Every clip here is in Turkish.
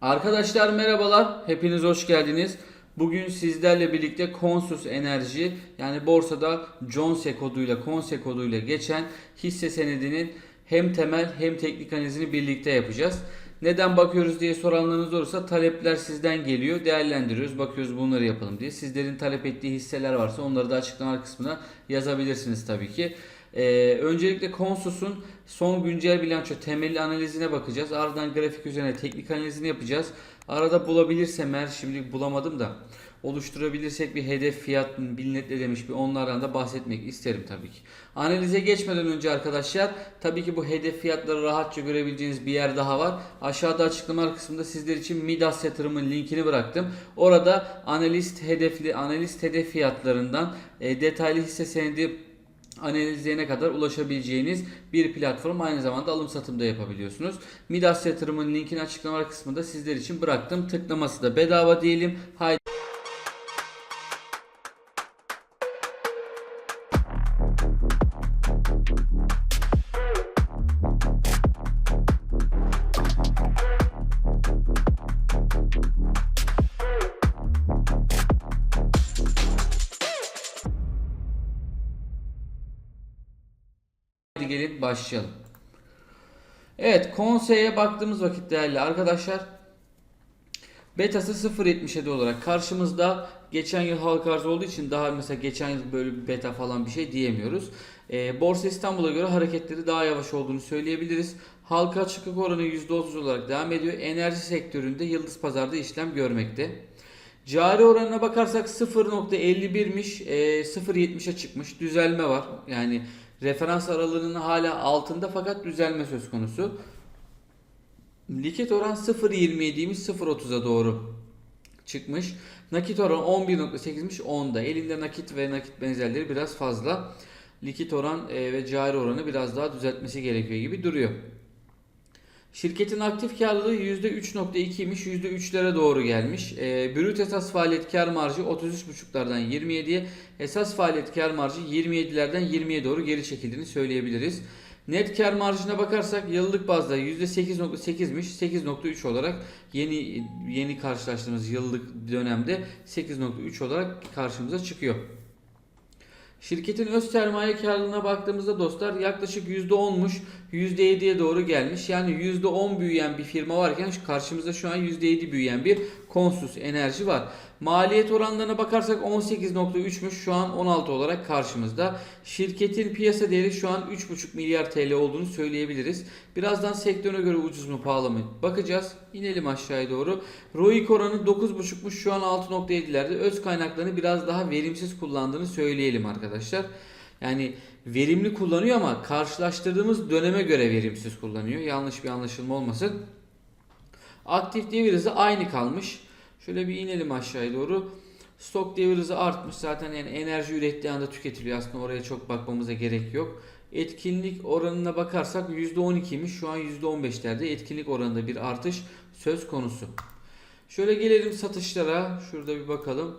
Arkadaşlar merhabalar. Hepiniz hoş geldiniz. Bugün sizlerle birlikte Consus Enerji yani borsada Jonse koduyla Konse koduyla geçen hisse senedinin hem temel hem teknik analizini birlikte yapacağız. Neden bakıyoruz diye soranlarınız olursa talepler sizden geliyor. Değerlendiriyoruz. Bakıyoruz bunları yapalım diye. Sizlerin talep ettiği hisseler varsa onları da açıklama kısmına yazabilirsiniz tabii ki. Ee, öncelikle Consus'un son güncel bilanço temelli analizine bakacağız. Ardından grafik üzerine teknik analizini yapacağız. Arada bulabilirsem eğer şimdi bulamadım da oluşturabilirsek bir hedef fiyat bilinetle demiş bir onlardan da bahsetmek isterim tabii ki. Analize geçmeden önce arkadaşlar tabii ki bu hedef fiyatları rahatça görebileceğiniz bir yer daha var. Aşağıda açıklamalar kısmında sizler için Midas yatırımın linkini bıraktım. Orada analist hedefli analist hedef fiyatlarından e, detaylı hisse senedi analizlerine kadar ulaşabileceğiniz bir platform. Aynı zamanda alım satım da yapabiliyorsunuz. Midas yatırımın linkini açıklamalar kısmında sizler için bıraktım. Tıklaması da bedava diyelim. Haydi gelin başlayalım. Evet konseye baktığımız vakit değerli arkadaşlar betası 0.77 olarak karşımızda geçen yıl halka arz olduğu için daha mesela geçen yıl böyle bir beta falan bir şey diyemiyoruz. Ee, Borsa İstanbul'a göre hareketleri daha yavaş olduğunu söyleyebiliriz. Halka açıklık oranı %30 olarak devam ediyor. Enerji sektöründe yıldız pazarda işlem görmekte. Cari oranına bakarsak 0.51'miş, e, 0.70'e çıkmış. Düzelme var. Yani referans aralığının hala altında fakat düzelme söz konusu. Likit oran 0.27'ymiş 0.30'a doğru çıkmış. Nakit oran 11.8'miş 10'da. Elinde nakit ve nakit benzerleri biraz fazla. Likit oran e, ve cari oranı biraz daha düzeltmesi gerekiyor gibi duruyor. Şirketin aktif karlılığı %3.2'ymiş %3'lere doğru gelmiş. E, brüt esas faaliyet kar marjı 33.5'lardan 27'ye, esas faaliyet kar marjı 27'lerden 20'ye doğru geri çekildiğini söyleyebiliriz. Net kar marjına bakarsak yıllık bazda %8.8'miş 8.3 olarak yeni yeni karşılaştığımız yıllık dönemde 8.3 olarak karşımıza çıkıyor. Şirketin öz sermaye karlılığına baktığımızda dostlar yaklaşık %10'muş %7'ye doğru gelmiş. Yani %10 büyüyen bir firma varken karşımızda şu an %7 büyüyen bir Konsus Enerji var. Maliyet oranlarına bakarsak 18.3'müş şu an 16 olarak karşımızda. Şirketin piyasa değeri şu an 3.5 milyar TL olduğunu söyleyebiliriz. Birazdan sektörüne göre ucuz mu pahalı mı bakacağız. İnelim aşağıya doğru. ROIC oranı 9.5'muş şu an 6.7'lerde. Öz kaynaklarını biraz daha verimsiz kullandığını söyleyelim arkadaşlar. Yani verimli kullanıyor ama karşılaştırdığımız döneme göre verimsiz kullanıyor. Yanlış bir anlaşılma olmasın. Aktif devir hızı aynı kalmış. Şöyle bir inelim aşağıya doğru. Stok devir hızı artmış. Zaten yani enerji ürettiği anda tüketiliyor. Aslında oraya çok bakmamıza gerek yok. Etkinlik oranına bakarsak %12'ymiş. Şu an %15'lerde etkinlik oranında bir artış söz konusu. Şöyle gelelim satışlara. Şurada bir bakalım.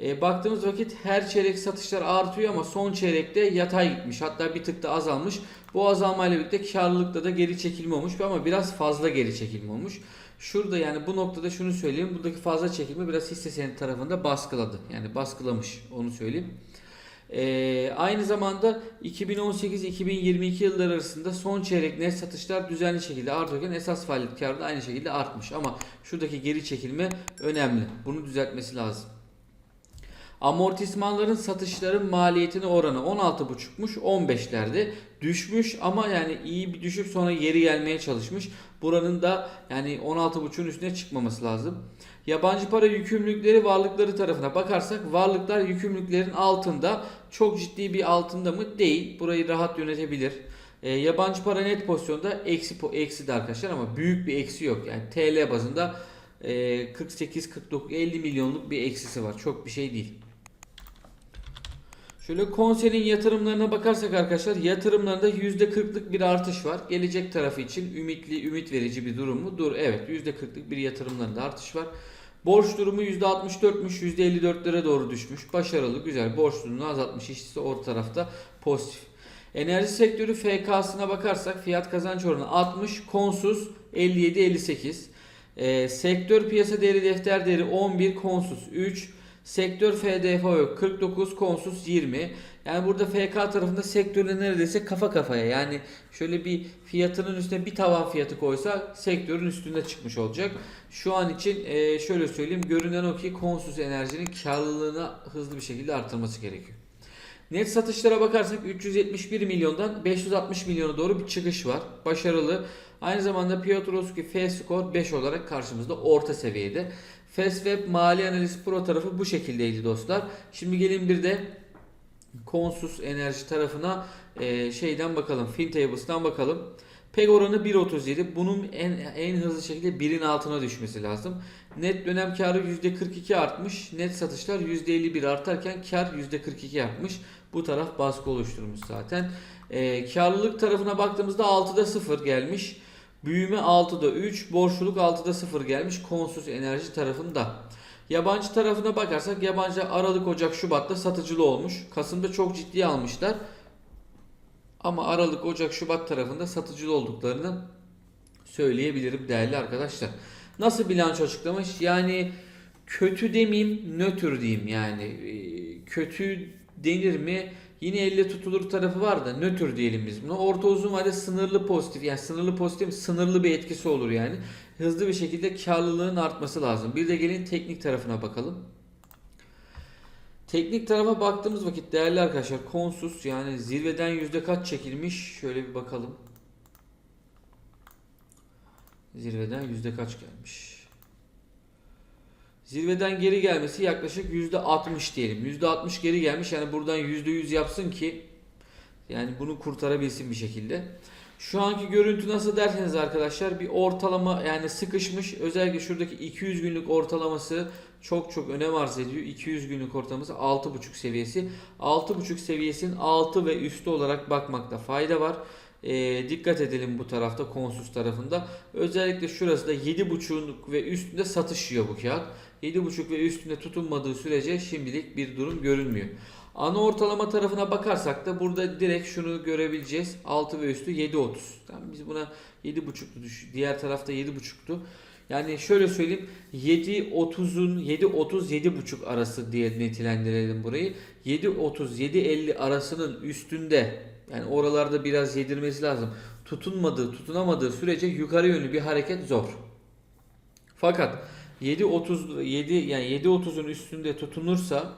E, baktığımız vakit her çeyrek satışlar artıyor ama son çeyrekte yatay gitmiş. Hatta bir tık da azalmış. Bu azalmayla birlikte karlılıkta da geri çekilme olmuş ama biraz fazla geri çekilme olmuş. Şurada yani bu noktada şunu söyleyeyim. Buradaki fazla çekilme biraz hisse senedi tarafında baskıladı. Yani baskılamış onu söyleyeyim. Ee, aynı zamanda 2018-2022 yılları arasında son çeyrek net satışlar düzenli şekilde artarken esas faaliyet karı da aynı şekilde artmış. Ama şuradaki geri çekilme önemli. Bunu düzeltmesi lazım. Amortismanların satışların maliyetine oranı 16.5'muş 15'lerde düşmüş ama yani iyi bir düşüp sonra geri gelmeye çalışmış. Buranın da yani 16.5'un üstüne çıkmaması lazım. Yabancı para yükümlülükleri varlıkları tarafına bakarsak varlıklar yükümlülüklerin altında çok ciddi bir altında mı değil. Burayı rahat yönetebilir. E, yabancı para net pozisyonda eksi eksi de arkadaşlar ama büyük bir eksi yok. Yani TL bazında e, 48 49 50 milyonluk bir eksisi var. Çok bir şey değil. Şöyle konserin yatırımlarına bakarsak arkadaşlar yatırımlarında %40'lık bir artış var. Gelecek tarafı için ümitli, ümit verici bir durum mu? Dur evet %40'lık bir yatırımlarında artış var. Borç durumu %64'müş %54'lere doğru düşmüş. Başarılı güzel borç durumunu azaltmış. İşte orta tarafta pozitif. Enerji sektörü FK'sına bakarsak fiyat kazanç oranı 60, konsuz 57-58. Ee, sektör piyasa değeri defter değeri 11 konsus 3. Sektör FDFO 49 konsus 20. Yani burada FK tarafında sektörle neredeyse kafa kafaya. Yani şöyle bir fiyatının üstüne bir tavan fiyatı koysa sektörün üstünde çıkmış olacak. Şu an için e, şöyle söyleyeyim. Görünen o ki konsus enerjinin karlılığını hızlı bir şekilde artırması gerekiyor. Net satışlara bakarsak 371 milyondan 560 milyona doğru bir çıkış var. Başarılı. Aynı zamanda Piotrowski F-Score 5 olarak karşımızda orta seviyede. Fastweb Mali Analiz Pro tarafı bu şekildeydi dostlar. Şimdi gelin bir de Konsus Enerji tarafına e, şeyden bakalım. FinTables'tan bakalım. PEG oranı 1.37. Bunun en, en hızlı şekilde 1'in altına düşmesi lazım. Net dönem karı %42 artmış. Net satışlar %51 artarken kar %42 artmış. Bu taraf baskı oluşturmuş zaten. E, karlılık tarafına baktığımızda 6'da 0 gelmiş. Büyüme 6'da 3, borçluluk 6'da 0 gelmiş Konsus Enerji tarafında. Yabancı tarafına bakarsak yabancı Aralık, Ocak, Şubat'ta satıcılı olmuş. Kasım'da çok ciddi almışlar. Ama Aralık, Ocak, Şubat tarafında satıcılı olduklarını söyleyebilirim değerli arkadaşlar. Nasıl bilanço açıklamış? Yani kötü demeyeyim, nötr diyeyim yani. Ee, Kötü denir mi? Yine elle tutulur tarafı var da nötr diyelim biz buna. Orta uzun vade sınırlı pozitif yani sınırlı pozitif sınırlı bir etkisi olur yani. Hızlı bir şekilde karlılığın artması lazım. Bir de gelin teknik tarafına bakalım. Teknik tarafa baktığımız vakit değerli arkadaşlar konsus yani zirveden yüzde kaç çekilmiş şöyle bir bakalım. Zirveden yüzde kaç gelmiş? Zirveden geri gelmesi yaklaşık yüzde 60 diyelim. Yüzde 60 geri gelmiş yani buradan yüzde 100 yapsın ki yani bunu kurtarabilsin bir şekilde. Şu anki görüntü nasıl derseniz arkadaşlar bir ortalama yani sıkışmış özellikle şuradaki 200 günlük ortalaması çok çok önem arz ediyor. 200 günlük ortalaması 6.5 seviyesi. 6.5 seviyesinin altı ve üstü olarak bakmakta fayda var. Ee, dikkat edelim bu tarafta konsus tarafında. Özellikle şurası da 7.5'luk ve üstünde satış yiyor bu kağıt. 7.5 ve üstünde tutunmadığı sürece şimdilik bir durum görünmüyor. Ana ortalama tarafına bakarsak da burada direkt şunu görebileceğiz. 6 ve üstü 7.30. Tamam, biz buna 7.5'tu düş. Diğer tarafta 7.5'tu. Yani şöyle söyleyeyim 7.30'un 7.30 7.5 arası diye nitelendirelim burayı. 7.30 7.50 arasının üstünde yani oralarda biraz yedirmesi lazım. Tutunmadığı, tutunamadığı sürece yukarı yönlü bir hareket zor. Fakat 7.30 7 yani 7.30'un üstünde tutunursa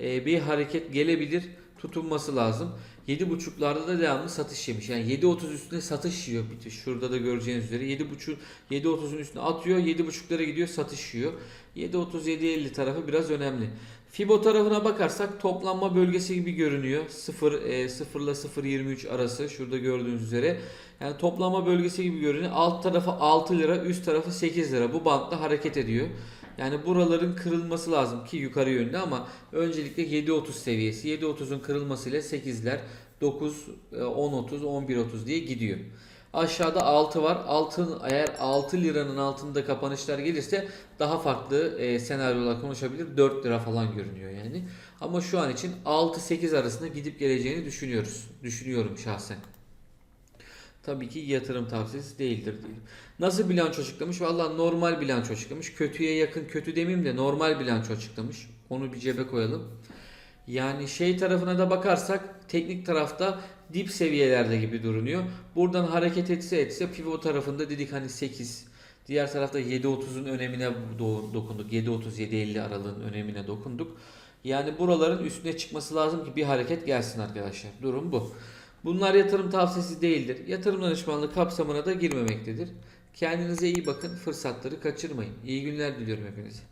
e, bir hareket gelebilir. Tutunması lazım. 7.5'larda da devamlı satış yemiş. Yani 7.30 üstüne satış yiyor. Şurada da göreceğiniz üzere 7.5 7.30'un üstüne atıyor. 7.5'lara gidiyor satış yiyor. 7.30 7.50 tarafı biraz önemli. Fibo tarafına bakarsak toplanma bölgesi gibi görünüyor. 0 e, 0 ile 0.23 arası şurada gördüğünüz üzere. Yani toplanma bölgesi gibi görünüyor. Alt tarafı 6 lira, üst tarafı 8 lira. Bu bantta hareket ediyor. Yani buraların kırılması lazım ki yukarı yönde ama öncelikle 7.30 seviyesi. 7.30'un kırılmasıyla 8'ler 9, e, 10.30, 11.30 diye gidiyor. Aşağıda 6 var. Altın eğer 6 liranın altında kapanışlar gelirse daha farklı e, senaryolar konuşabilir. 4 lira falan görünüyor yani. Ama şu an için 6-8 arasında gidip geleceğini düşünüyoruz. Düşünüyorum şahsen. Tabii ki yatırım tavsiyesi değildir diyelim. Nasıl bilanço açıklamış? Valla normal bilanço açıklamış. Kötüye yakın kötü demeyeyim de normal bilanço açıklamış. Onu bir cebe koyalım. Yani şey tarafına da bakarsak teknik tarafta dip seviyelerde gibi durunuyor. Buradan hareket etse etse pivot tarafında dedik hani 8. Diğer tarafta 7.30'un önemine do- dokunduk. 7.30-7.50 aralığın önemine dokunduk. Yani buraların üstüne çıkması lazım ki bir hareket gelsin arkadaşlar. Durum bu. Bunlar yatırım tavsiyesi değildir. Yatırım danışmanlığı kapsamına da girmemektedir. Kendinize iyi bakın. Fırsatları kaçırmayın. İyi günler diliyorum hepinize.